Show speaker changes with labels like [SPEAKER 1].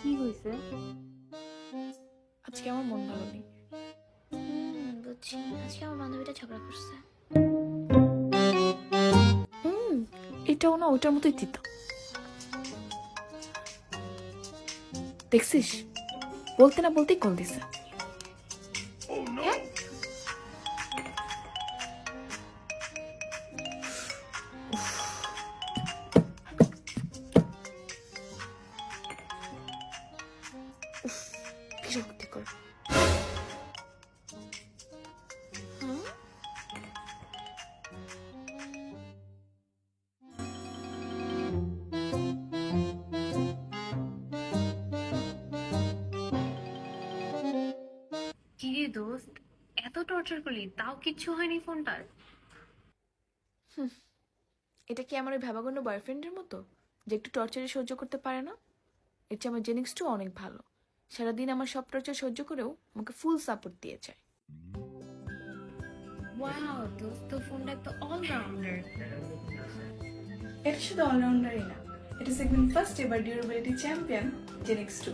[SPEAKER 1] কি হয়েছে
[SPEAKER 2] আজকে আমার মন ভালো নেই।
[SPEAKER 3] বুঝছি। আজকে আমার বান্ধবীটা ঝগড়া করছে।
[SPEAKER 2] হুম এটাও না ওটার মতোই তিত। দেখছিস? বলতে না বলতেই কল দিছে। বিরক্তিকর
[SPEAKER 1] কিরে। দোস্ত এত টর্চার করলি তাও কিচ্ছু হয়নি ফোনটার?
[SPEAKER 2] এটা কি আমার ওই ভাবাগণ্য বয়ফ্রেন্ডের মতো যে একটু টর্চারে সহ্য করতে পারে না? এর চেয়ে আমার জেনিক্স টু অনেক ভালো। সারাদিন আমার সব টর্চার সহ্য করেও আমাকে ফুল সাপোর্ট দিয়ে যায়
[SPEAKER 1] ওয়াও দোস্ত ফোনটা তো অলরাউন্ডার
[SPEAKER 2] এটা শুধু অলরাউন্ডারই না এটা সেগমেন্ট ফার্স্ট এবার ডিউরেবিলিটি চ্যাম্পিয়ন জেনেক্স টু